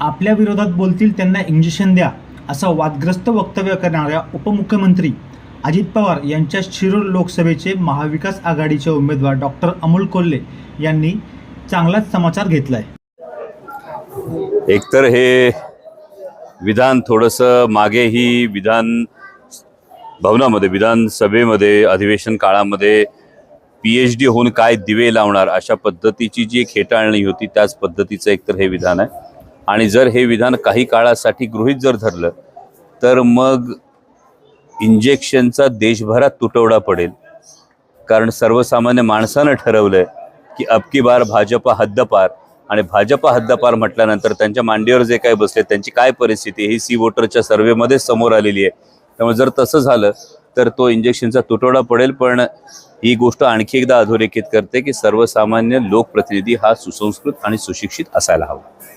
आपल्या विरोधात बोलतील त्यांना इंजेक्शन द्या असं वादग्रस्त वक्तव्य करणाऱ्या उपमुख्यमंत्री अजित पवार यांच्या शिरूर लोकसभेचे महाविकास आघाडीचे उमेदवार डॉक्टर अमोल कोल्हे यांनी चांगलाच समाचार घेतलाय. एकतर हे विधान थोडंसं मागेही विधान भवनामध्ये विधानसभेमध्ये अधिवेशन काळामध्ये पी एच डी होऊन काय दिवे लावणार अशा पद्धतीची जी खेटाळणी होती त्याच पद्धतीचं एकतर हे विधान आहे. आणि जर हे विधान काही काळासाठी गृहीत जर धरलं तर मग इंजेक्शनचा देशभरात तुटवडा पडेल. कारण सर्वसामान्य माणसानं ठरवलंय की अबकी बार भाजपा हद्दपार आणि भाजपा हद्दपार म्हटल्यानंतर त्यांच्या मांडीवर जे काय बसले त्यांची काय परिस्थिती ही सी वोटरच्या सर्व्हेमध्ये समोर आलेली आहे. त्यामुळे जर तसं झालं तर तो इंजेक्शनचा तुटवडा पडेल. पण ही गोष्ट आणखी एकदा अधोरेखित करते की सर्वसामान्य लोकप्रतिनिधी हा सुसंस्कृत आणि सुशिक्षित असायला हवा.